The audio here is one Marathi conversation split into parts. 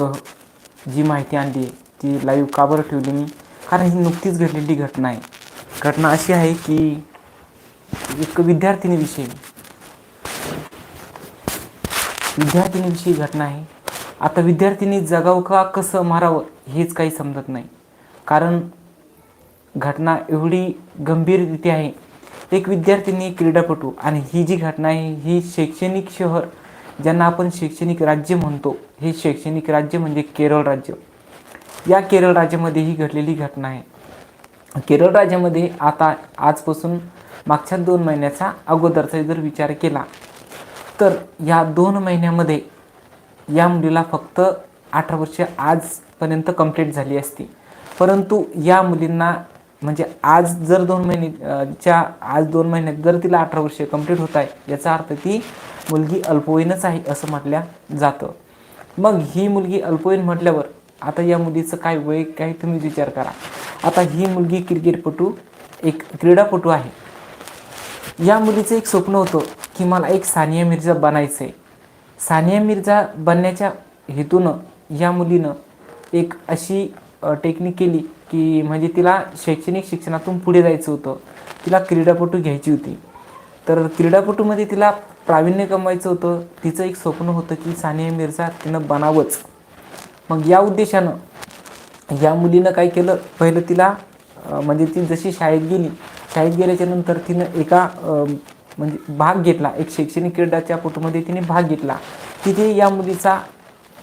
क जी माहिती आणली ती लाईव्ह का बरं ठेवली मी? कारण ही नुकतीच घडलेली घटना आहे. घटना अशी आहे की एक विद्यार्थिनीविषयी. विद्यार्थिनीविषयी घटना आहे. आता विद्यार्थिनी जगावं का कसं मारावं हेच काही समजत नाही. कारण घटना एवढी गंभीररीती आहे. एक विद्यार्थिनी क्रीडापटू आणि ही जी घटना आहे ही शैक्षणिक शहर ज्यांना आपण शैक्षणिक राज्य म्हणतो हे शैक्षणिक राज्य म्हणजे केरळ राज्य. या केरळ राज्यामध्ये ही घडलेली घटना आहे. केरळ राज्यामध्ये आता आजपासून मागच्या दोन महिन्याचा अगोदरचा जर विचार केला तर या दोन महिन्यामध्ये या मुलीला फक्त अठरा वर्ष आजपर्यंत कंप्लीट झाली असती. परंतु या मुलींना म्हणजे आज जर दोन महिने च्या आज दोन महिन्यात जर तिला अठरा वर्ष कंप्लीट होत आहे याचा अर्थ ती मुलगी अल्पवयीनच आहे असं म्हटल्या जातं. मग ही मुलगी अल्पवयीन म्हटल्यावर आता या मुलीचं काय वय काय तुम्ही विचार करा. आता ही मुलगी क्रिकेटपटू एक क्रीडापटू आहे. या मुलीचं एक स्वप्न होतं की मला एक सानिया मिर्झा बनायचं आहे सानिया मिर्झा बनण्याच्या हेतूनं या मुलीनं एक अशी टेक्निक केली की म्हणजे तिला शैक्षणिक शिक्षणातून पुढे जायचं होतं. तिला क्रीडापटू घ्यायची होती. तर क्रीडापटूमध्ये तिला प्रावीण्य कमवायचं होतं. तिचं एक स्वप्न होतं की सानिया मिर्झा तिनं बनावंच. मग या उद्देशानं या मुलीनं काय केलं? पहिलं तिला म्हणजे ती जशी शाळेत गेली शाळेत गेल्याच्यानंतर तिनं एका म्हणजे भाग घेतला. एक शैक्षणिक क्रीडाच्या फोटोमध्ये तिने भाग घेतला. तिथे या मुलीचा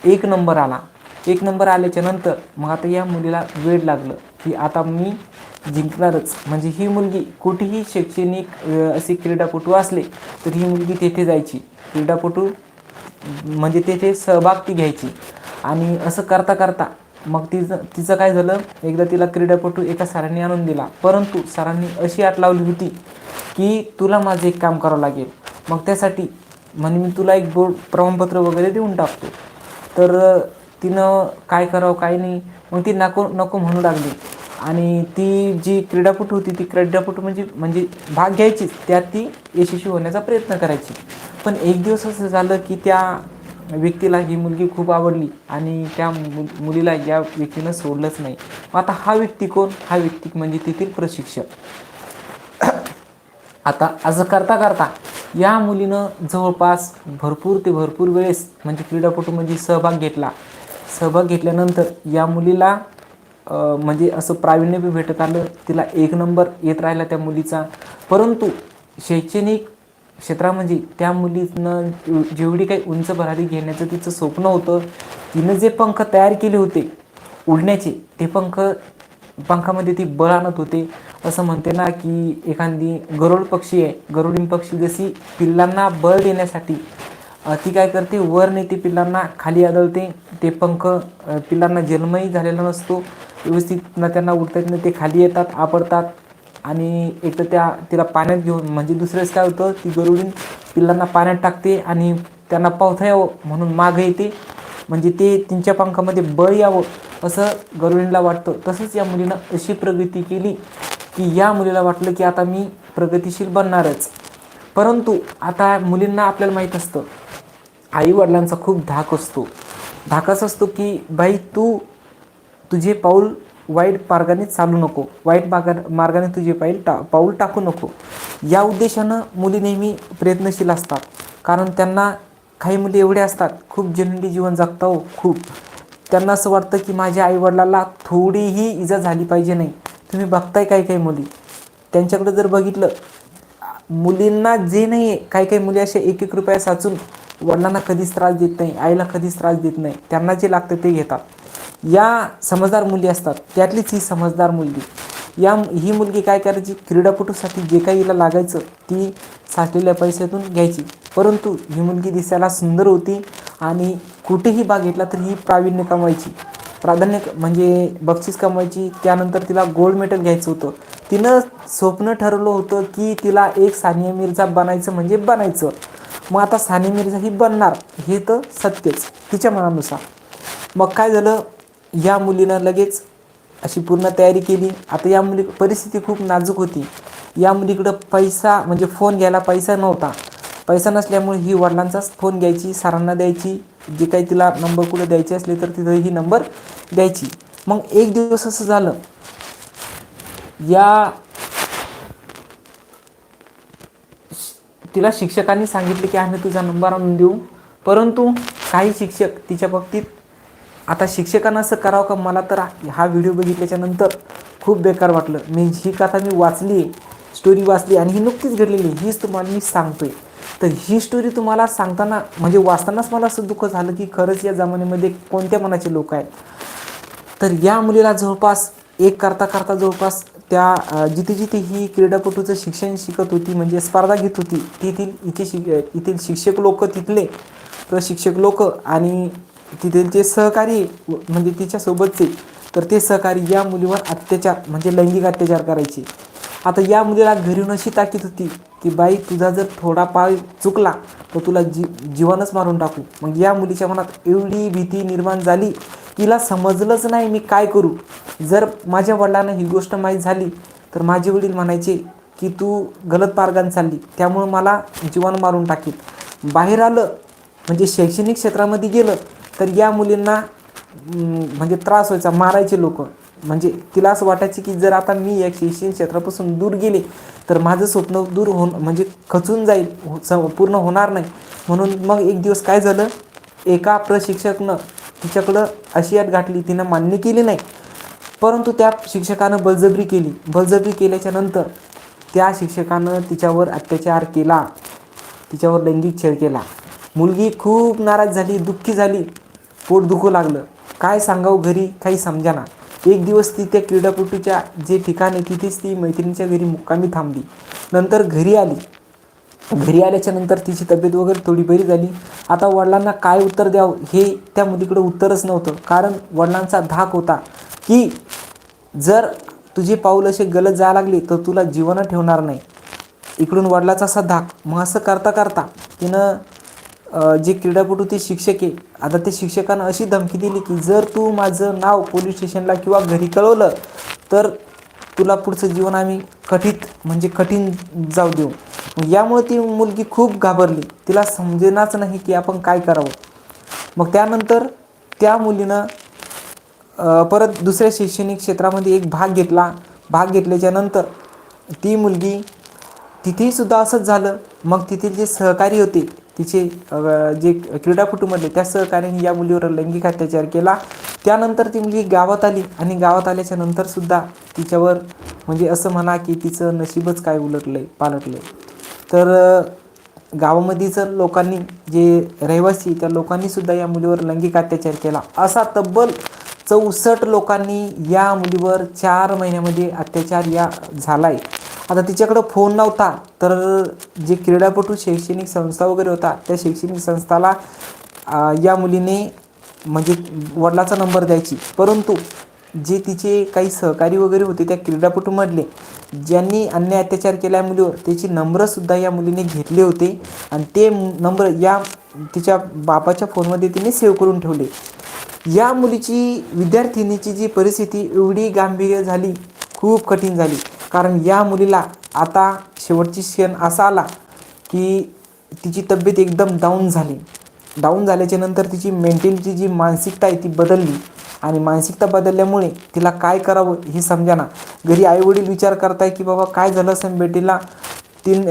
एक नंबर आला. एक नंबर आल्याच्यानंतर मग आता या मुलीला वेळ लागलं की आता मी जिंकणारच. म्हणजे ही मुलगी कुठेही शैक्षणिक असे क्रीडापटू असले तर ही मुलगी तेथे जायची. क्रीडापटू म्हणजे तेथे सहभाग ती घ्यायची. आणि असं करता करता मग तिचं तिचं काय झालं? एकदा तिला क्रीडापटू एका सरांनी आणून दिला. परंतु सरांनी अशी आट लावली होती की तुला माझं एक काम करावं लागेल. मग त्यासाठी म्हणजे मी तुला एक बोर्ड प्रमाणपत्र वगैरे देऊन टाकतो. तर तिनं काय करावं काय नाही. मग ती नको नको म्हणू लागली. आणि ती जी क्रीडापटू होती ती क्रीडापटू म्हणजे म्हणजे भाग घ्यायचीच. त्यात ती यशस्वी होण्याचा प्रयत्न करायची. पण एक दिवस असं झालं की त्या व्यक्तीला ही मुलगी खूप आवडली आणि त्या मु मुलीला या व्यक्तीनं सोडलंच नाही. मग आता हा व्यक्ती कोण? हा व्यक्ती म्हणजे तेथील प्रशिक्षक. आता असं करता करता या मुलीनं जवळपास भरपूर ते भरपूर वेळेस म्हणजे क्रीडापटूमध्ये म्हणजे सहभाग घेतला. सहभाग घेतल्यानंतर या मुलीला म्हणजे असं प्रावीण्य बी भेटत आलं. तिला एक नंबर येत राहिला त्या मुलीचा. परंतु शैक्षणिक क्षेत्रामध्ये म्हणजे त्या मुलीनं जेवढी काही उंच भरारी घेण्याचं तिचं स्वप्न होतं तिनं जे पंख तयार केले होते उडण्याचे ते पंख पंखामध्ये ती बळ आणत होते. असं म्हणते ना की एखादी गरुड पक्षी आहे गरुडीन पक्षी जशी पिल्लांना बळ देण्यासाठी ती काय करते वर नेते पिल्लांना खाली आदळते. ते पंख पिल्लांना जन्मही झालेला नसतो. व्यवस्थित ना त्यांना उडता येत नाही ते खाली येतात आपडतात आणि एक तर त्या तिला पाण्यात घेऊन म्हणजे दुसरेच काय होतं ती गरुडीन पिल्लांना पाण्यात टाकते आणि त्यांना पावथा यावं म्हणून मागं येते. म्हणजे ते त्यांच्या पंखामध्ये बळ यावं असं गरुडींला वाटतं. तसंच या मुलीनं अशी प्रगती केली की या मुलीला वाटलं की आता मी प्रगतिशील बनणारच. परंतु आता मुलींना आपल्याला माहीत असतं आईवडिलांचा खूप धाक असतो. धाकाच असतो की बाई तू तुझे पाऊल वाईट मार्गाने चालू नको. वाईट मार्गा मार्गाने तुझे पाऊल टा पाऊल टाकू नको. या उद्देशानं मुली नेहमी प्रयत्नशील असतात. कारण त्यांना काही मुली एवढे असतात खूप जनरली जीवन जगता हो खूप. त्यांना असं वाटतं की माझ्या आईवडिलाला थोडीही इजा झाली पाहिजे नाही. तुम्ही बघताय काही काही मुली. त्यांच्याकडे जर बघितलं मुलींना जे नाही आहे काही काही मुली अशा एक एक रुपया साचून वडिलांना कधीच त्रास देत नाही आईला कधीच त्रास देत नाही त्यांना जे लागतं ते घेतात. या समजदार मुली असतात त्यातलीच ही समजदार मुलगी. या ही मुलगी काय करायची? क्रीडापटूसाठी जे काही हिला लागायचं ती साठलेल्या पैशातून घ्यायची. परंतु ही मुलगी दिसायला सुंदर होती आणि कुठेही भाग घेतला तर ही प्रावीण्य कमवायची. प्राधान्य म्हणजे बक्षीस कमवायची त्यानंतर तिला गोल्ड मेडल घ्यायचं होतं. तिनं स्वप्न ठरवलं होतं की तिला एक सानिया मिर्झा बनायचं म्हणजे बनायचं. मग आता साने मिर्झा ही बनणार. हे तर सत्यच तिच्या मनानुसार. मग काय झालं? या मुलीनं लगेच अशी पूर्ण तयारी केली. आता या मुली परिस्थिती खूप नाजूक होती. या मुलीकडं पैसा म्हणजे फोन घ्यायला पैसा नव्हता. पैसा नसल्यामुळे ही वडिलांचाच फोन घ्यायची सरांना द्यायची जे काही तिला नंबर कुठे द्यायचे असले तर तिथं ही नंबर द्यायची. मग एक दिवस असं झालं. या तिला शिक्षकांनी सांगितले की आम्ही तुझा नंबर आणून देऊ. परंतु काही शिक्षक तिच्या बाबतीत आता शिक्षकांना असं करावं का? मला तर हा व्हिडिओ बघितल्याच्यानंतर खूप बेकार वाटलं. मी ही कथा मी वाचली स्टोरी वाचली आणि ही नुकतीच घडलेली आहे. हीच तुम्हाला मी सांगतोय. तर ही स्टोरी तुम्हाला सांगताना म्हणजे वाचतानाच मला असं दुःख झालं की खरंच या जमान्यामध्ये कोणत्या मनाचे लोक आहेत. तर या मुलीला जवळपास एक करता करता जवळपास त्या जिथे जिथे ही क्रीडापटूचं शिक्षण शिकत होती म्हणजे स्पर्धा घेत होती तेथील इथे शिक येथील शिक्षक लोक तिथले प्रशिक्षक लोक आणि तिथलचे सहकारी व- म्हणजे तिच्यासोबतचे तर ते सहकारी या मुलीवर अत्याचार म्हणजे लैंगिक अत्याचार करायचे. आता या मुलीला घरी अशी ताकीद होती की बाई तुझा जर थोडा पाय चुकला तर तुला जी जीवनच मारून टाकू. मग या मुलीच्या मनात एवढी भीती निर्माण झाली तिला समजलंच नाही मी काय करू. जर माझ्या वडिलांना ही गोष्ट माहीत झाली तर माझे वडील म्हणायचे की तू गलत मार्गाने चालली त्यामुळं मला जीवन मारून टाकील बाहेर आलं म्हणजे शैक्षणिक क्षेत्रामध्ये गेलं तर या मुलींना म्हणजे त्रास व्हायचा मारायचे लोक. म्हणजे तिला असं वाटायचे की जर आता मी या शैक्षणिक क्षेत्रापासून दूर गेले तर माझं स्वप्न दूर होऊन म्हणजे खचून जाईल हो- स- पूर्ण होणार नाही. म्हणून मग एक दिवस काय झालं एका प्रशिक्षकनं तिच्याकडं अशी यात गाठली तिनं मान्य केली नाही. परंतु त्या शिक्षकानं बळजबरी केली. बळजबरी केल्याच्यानंतर त्या शिक्षकानं तिच्यावर अत्याचार केला. तिच्यावर लैंगिक छेड केला. मुलगी खूप नाराज झाली दुःखी झाली. पोट दुखू लागलं. काय सांगावं घरी? काही समजाना. एक दिवस ती त्या क्रीडापटूच्या जे ठिकाण आहे तिथेच ती मैत्रिणीच्या घरी मुक्कामी थांबली. नंतर घरी आली. घरी आल्याच्यानंतर तिची तब्येत वगैरे थोडी बरी झाली. आता वडिलांना काय उत्तर द्यावं हे त्या मुलीकडे उत्तरच नव्हतं. कारण वडिलांचा धाक होता की जर तुझे पाऊल असे गलत जायला लागले तर तुला जीवन ठेवणार नाही. इकडून वडिलाचा असा धाक. मग असं करता करता तिनं जे क्रीडापटू ते शिक्षक आहे आता त्या शिक्षकानं अशी धमकी दिली की जर तू माझं नाव पोलीस स्टेशनला किंवा घरी कळवलं तर तुला पुढचं जीवन आम्ही कठीत म्हणजे कठीण जाऊ देऊ. यामुळे ती मुलगी खूप घाबरली. तिला समजेनाच नाही की आपण काय करावं. मग त्यानंतर त्या मुलीनं परत दुसऱ्या शैक्षणिक क्षेत्रामध्ये एक भाग घेतला. भाग घेतल्याच्या नंतर ती मुलगी तिथेही सुद्धा असंच झालं. मग तिथील जे सहकारी होते तिचे जे जे क्रीडापटूमधले त्या सहकार्याने या मुलीवर लैंगिक अत्याचार केला. त्यानंतर ती मुलगी गावात आली आणि गावात आल्याच्या नंतरसुद्धा तिच्यावर म्हणजे असं म्हणा की तिचं नशीबच काय उलटलं आहे पालटलं आहे तर गावामध्ये जर लोकांनी जे रहिवासी त्या लोकांनी सुद्धा या मुलीवर लैंगिक अत्याचार केला. असा तब्बल चौसष्ट लोकांनी या मुलीवर चार महिन्यामध्ये अत्याचार या झालाय. आता तिच्याकडं फोन नव्हता तर जे क्रीडापटू शैक्षणिक संस्था वगैरे होता त्या शैक्षणिक संस्थाला या मुलीने म्हणजे वडिलाचा नंबर द्यायची. परंतु जे तिचे काही सहकारी वगैरे होते त्या क्रीडापटूमधले ज्यांनी अन्याय अत्याचार केला मुलीवर त्याची नंबरसुद्धा या मुलीने घेतले होते आणि ते नंबर या तिच्या बापाच्या फोनमध्ये तिने सेव्ह करून ठेवले. या मुलीची विद्यार्थिनीची जी परिस्थिती एवढी गांभीर्य झाली खूप कठीण झाली. कारण या मुलीला आता शेवटची क्षण असा आला की तिची तब्येत एकदम डाऊन झाली. डाऊन झाल्याच्यानंतर तिची मेंटलची जी मानसिकता आहे ती बदलली. आणि मानसिकता बदलल्यामुळे तिला काय करावं हे समजाना. घरी आईवडील विचार करताय की बाबा काय झालं असेल बेटीला तीन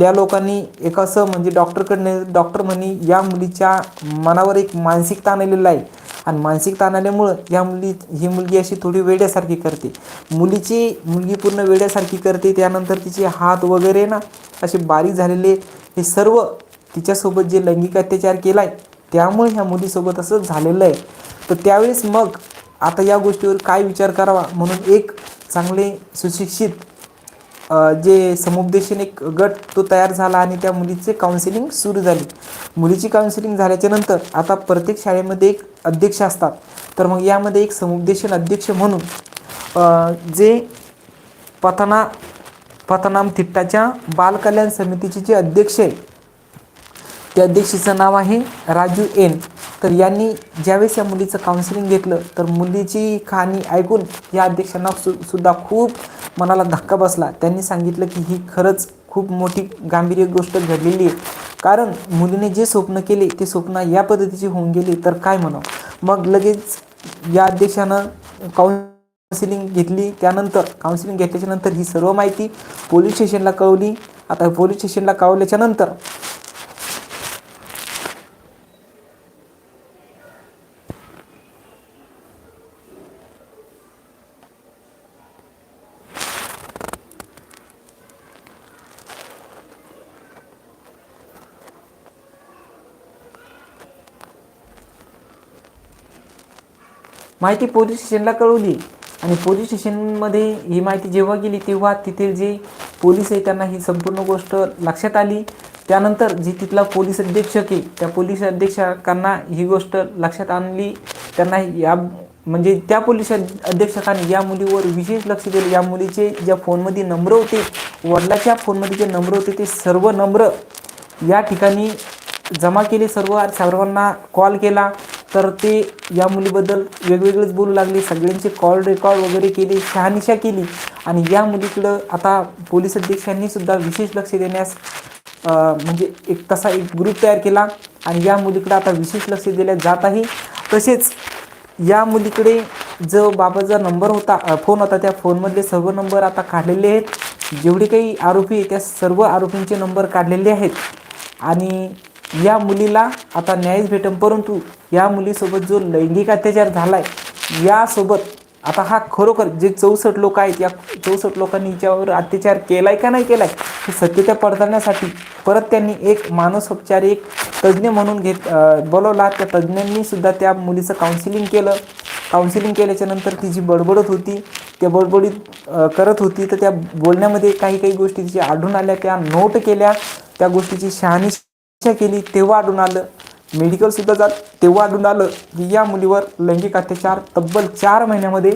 या लोकांनी एक असं म्हणजे डॉक्टरकडनं डॉक्टर म्हणे या मुलीच्या मनावर एक मानसिक ताण आलेला आहे. आणि मानसिक ताण आल्यामुळं या मुली ही मुलगी अशी थोडी वेड्यासारखी करते. मुलीची मुलगी पूर्ण वेड्यासारखी करते त्यानंतर तिचे हात वगैरे ना असे बारीक झालेले हे सर्व तिच्यासोबत जे लैंगिक अत्याचार केला आहे त्यामुळे ह्या मुलीसोबत असं झालेलं आहे. तर त्यावेळेस मग आता या गोष्टीवर काय विचार करावा म्हणून एक चांगले सुशिक्षित जे समुपदेशन एक गट तो तयार झाला आणि त्या मुलीचे काउन्सिलिंग सुरू झाली. मुलीची काउन्सिलिंग झाल्याच्यानंतर आता प्रत्येक शाळेमध्ये एक अध्यक्ष असतात. तर मग यामध्ये एक समुपदेशन अध्यक्ष म्हणून जे पथना पथनाम थिट्टाच्या बालकल्याण समितीचे जे अध्यक्ष आहे त्या अध्यक्षीचं नाव आहे राजू एन. तर यांनी ज्यावेळेस या मुलीचं काउन्सिलिंग घेतलं तर मुलीची कहाणी ऐकून या अध्यक्षांना सु सुद्धा खूप मनाला धक्का बसला. त्यांनी सांगितलं की ही खरंच खूप मोठी गांभीर्य गोष्ट घडलेली आहे. कारण मुलीने जे स्वप्न केले ते स्वप्न या पद्धतीचे होऊन गेले तर काय म्हणावं? मग लगेच या अध्यक्षानं काउन्सिलिंग घेतली. त्यानंतर काउन्सिलिंग घेतल्याच्यानंतर ही सर्व माहिती पोलीस स्टेशनला कळवली. आता पोलीस स्टेशनला कळवल्याच्यानंतर माहिती पोलीस स्टेशनला कळवली. आणि पोलीस स्टेशनमध्ये ही माहिती जेव्हा गेली तेव्हा तिथील जे पोलीस आहे त्यांना ही संपूर्ण गोष्ट लक्षात आली. त्यानंतर जी तिथला पोलीस अधीक्षक आहे त्या पोलीस अधीक्षकांना ही गोष्ट लक्षात आणली. त्यांना या म्हणजे त्या पोलीस अध- या मुलीवर विशेष लक्ष दिले. या मुलीचे ज्या फोनमध्ये नंबर होते वडिलाच्या फोनमध्ये जे नंबर होते ते सर्व नंबर या ठिकाणी जमा केले. सर्व सर्वांना कॉल केला. तर ते या मुलीबद्दल वेगवेगळेच बोलू लागले. सगळ्यांचे कॉल रेकॉर्ड वगैरे केले शहानिशा केली. आणि या मुलीकडं आता पोलीस अध्यक्षांनी सुद्धा विशेष लक्ष देण्यास म्हणजे एक तसा एक ग्रुप तयार केला. आणि या मुलीकडं आता विशेष लक्ष दिले जात आहे तसेच या मुलीकडे जो बाबाचा नंबर होता फोन होता त्या फोनमधले सर्व नंबर आता काढलेले आहेत. जेवढे काही आरोपी त्या सर्व आरोपींचे नंबर काढलेले आहेत. आणि या मुलीला आता न्यायच भेटन परंतु या मुलीसोबत जो लैंगिक अत्याचार झाला आहे यासोबत आता हा खरोखर जे चौसष्ट लोक आहेत या चौसष्ट लोकांनी हिच्यावर अत्याचार केलाय का नाही केलाय हे सत्यता पडताळण्यासाठी परत त्यांनी एक मानसोपचार एक तज्ज्ञ म्हणून घेत बोलवला. त्या तज्ज्ञांनी सुद्धा त्या मुलीचं काउन्सिलिंग केलं. काउन्सिलिंग केल्याच्यानंतर ती जी बडबडत होती त्या बडबडीत करत होती. तर त्या बोलण्यामध्ये काही काही गोष्टी तिच्या आढळून आल्या त्या नोट केल्या. त्या गोष्टीची शहाणी केली तेव्हा आढळून आलं. मेडिकल सुद्धा जात तेव्हा आढळून आलं की या मुलीवर लैंगिक अत्याचार तब्बल चार महिन्यामध्ये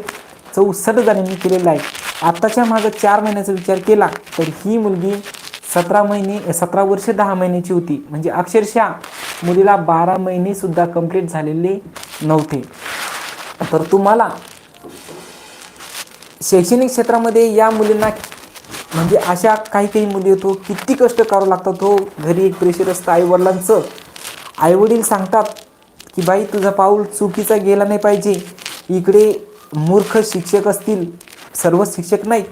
चौसष्ट जणांनी केलेला आहे. आत्ताच्या मागं चार महिन्याचा विचार केला तर ही मुलगी सतरा महिने सतरा वर्ष दहा महिन्याची होती. म्हणजे अक्षरशः मुलीला बारा महिने सुद्धा कंप्लीट झालेले नव्हते. तर तुम्हाला शैक्षणिक क्षेत्रामध्ये या मुलींना म्हणजे अशा काही काही मुली येतो किती कष्ट करावं लागतात हो. घरी एक प्रेशर असतं आईवडिलांचं. आईवडील सांगतात की बाई तुझा पाऊल चुकीचा गेला नाही पाहिजे. इकडे मूर्ख शिक्षक असतील सर्व शिक्षक नाहीत.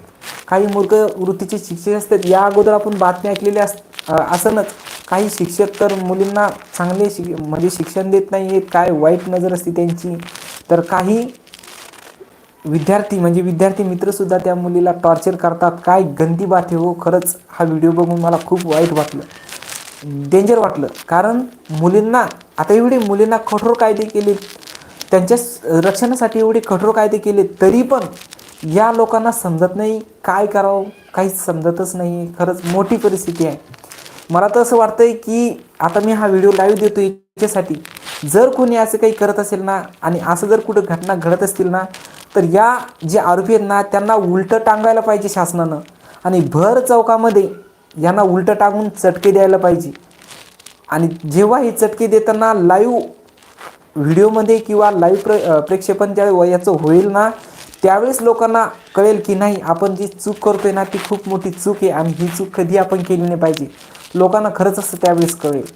काही मूर्ख वृत्तीचे शिक्षक असतात. या अगोदर आपण बातम्या ऐकलेल्या अस असनच. काही शिक्षक तर मुलींना चांगले शिक म्हणजे शिक्षण देत नाही आहेत काय वाईट नजर असते त्यांची. तर काही विद्यार्थी म्हणजे विद्यार्थी मित्रसुद्धा त्या मुलीला टॉर्चर करतात. काय गंदी बात आहे हो. खरंच हा व्हिडिओ बघून मला खूप वाईट वाटलं. डेंजर वाटलं. कारण मुलींना आता एवढे मुलींना कठोर कायदे केले त्यांच्या रक्षणासाठी एवढे कठोर कायदे केले तरी पण या लोकांना समजत नाही काय करावं. काहीच समजतच नाही. खरंच मोठी परिस्थिती आहे. मला तर असं वाटतंय की आता मी हा व्हिडिओ लाईव्ह देतो याच्यासाठी. जर कोणी असं काही करत असेल ना आणि असं जर कुठं घटना घडत असतील ना तर या जे आरोपी आहेत ना त्यांना उलटं टांगायला पाहिजे शासनानं. आणि भर चौकामध्ये यांना उलटं टांगून चटके द्यायला पाहिजे. आणि जेव्हा हे चटके देताना लाईव्ह व्हिडिओमध्ये किंवा लाईव्ह प्र प्रेक्षेपण ज्या याचं होईल ना त्यावेळेस लोकांना कळेल की नाही आपण जी चूक करतो आहे ना ती खूप मोठी चूक आहे आणि ही चूक कधी आपण केली नाही पाहिजे. लोकांना खरंच असं त्यावेळेस कळेल.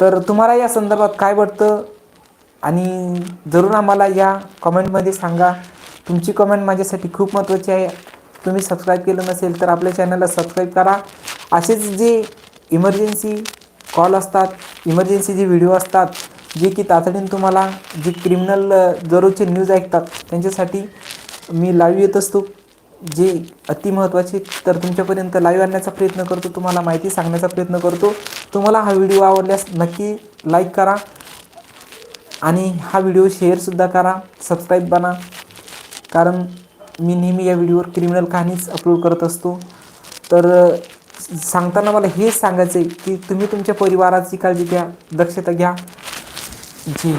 तर तुम्हाला या संदर्भात काय वाटतं? आणि जरूर आम्हाला या कमेंटमध्ये सांगा. तुमची कमेंट माझ्यासाठी खूप महत्त्वाची आहे. तुम्ही सबस्क्राईब केलं नसेल तर आपल्या चॅनलला सबस्क्राईब करा. असेच जे इमर्जन्सी कॉल असतात इमर्जन्सी जे व्हिडिओ असतात जे की तातडीने तुम्हाला जे क्रिमिनल दररोजचे न्यूज ऐकतात त्यांच्यासाठी मी लाईव्ह येत असतो. जे अतिमहत्त्वाचे तर तुमच्यापर्यंत लाईव्ह आणण्याचा प्रयत्न करतो. तुम्हाला माहिती सांगण्याचा प्रयत्न करतो. तुम्हाला हा व्हिडिओ आवडल्यास नक्की लाईक करा. आणि हा व्हिडिओ शेअरसुद्धा करा सबस्क्राईब बना. कारण मी नेहमी या व्हिडिओवर क्रिमिनल कहाणीच अपलोड करत असतो. तर सांगताना मला हेच सांगायचं आहे की तुम्ही तुमच्या परिवाराची काळजी घ्या दक्षता घ्या. जी